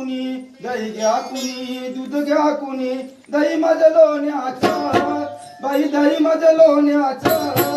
कुणी? दही घ्या कुणी? दूध घ्या कुणी? दही माझ्या लोण्याचा बाई दही माझ्या लोण्याचा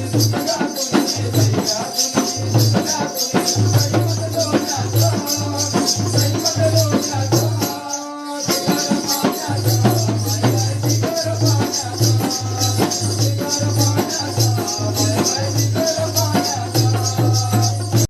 This is